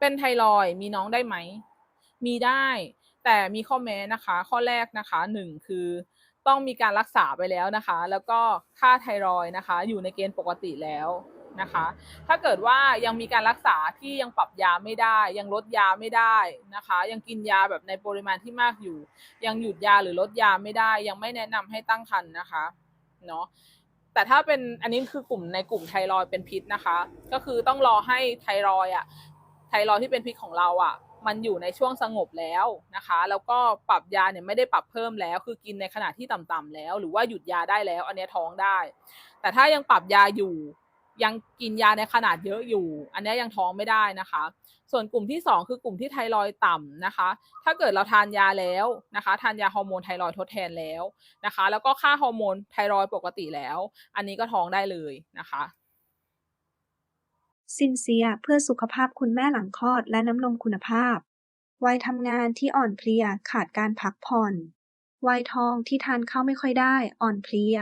เป็นไทรอยมีน้องได้ไหม มีได้ แต่มีข้อแม้นะคะ ข้อแรกนะคะหนึ่งคือต้องมีการรักษาไปแล้วนะคะ แล้วก็ค่าไทรอยนะคะ อยู่ในเกณฑ์ปกติแล้วนะคะ ถ้าเกิดว่ายังมีการรักษาที่ยังปรับยาไม่ได้ ยังลดยาไม่ได้นะคะ ยังกินยาแบบในปริมาณที่มากอยู่ ยังหยุดยาหรือลดยาไม่ได้ ยังไม่แนะนำให้ตั้งครรภ์นะคะเนาะแต่ถ้าเป็นอันนี้คือกลุ่มในกลุ่มไทรอยเป็นพิษนะคะ ก็คือต้องรอให้ไทรอยอะ ไทรอยที่เป็นพิษของเราอะ มันอยู่ในช่วงสงบแล้วนะคะ แล้วก็ปรับยาเนี่ยไม่ได้ปรับเพิ่มแล้ว คือกินในขณะที่ต่ำๆแล้ว หรือว่าหยุดยาได้แล้ว อันเนี้ยท้องได้ แต่ถ้ายังปรับยาอยู่ยังกินยาในขนาดเยอะอยู่ อันเนี้ยยังท้องไม่ได้นะคะ ส่วนกลุ่มที่สองคือกลุ่มที่ไทรอยต่ำนะคะ ถ้าเกิดเราทานยาแล้วนะคะ ทานยาฮอร์โมนไทรอยทดแทนแล้วนะคะ แล้วก็ค่าฮอร์โมนไทรอยปกติแล้ว อันนี้ก็ท้องได้เลยนะคะ ซินเซียเพื่อสุขภาพคุณแม่หลังคลอดและน้ำนมคุณภาพ วัยทำงานที่อ่อนเพลียขาดการพักผ่อน วัยทองที่ทานข้าวไม่ค่อยได้ อ่อนเพลีย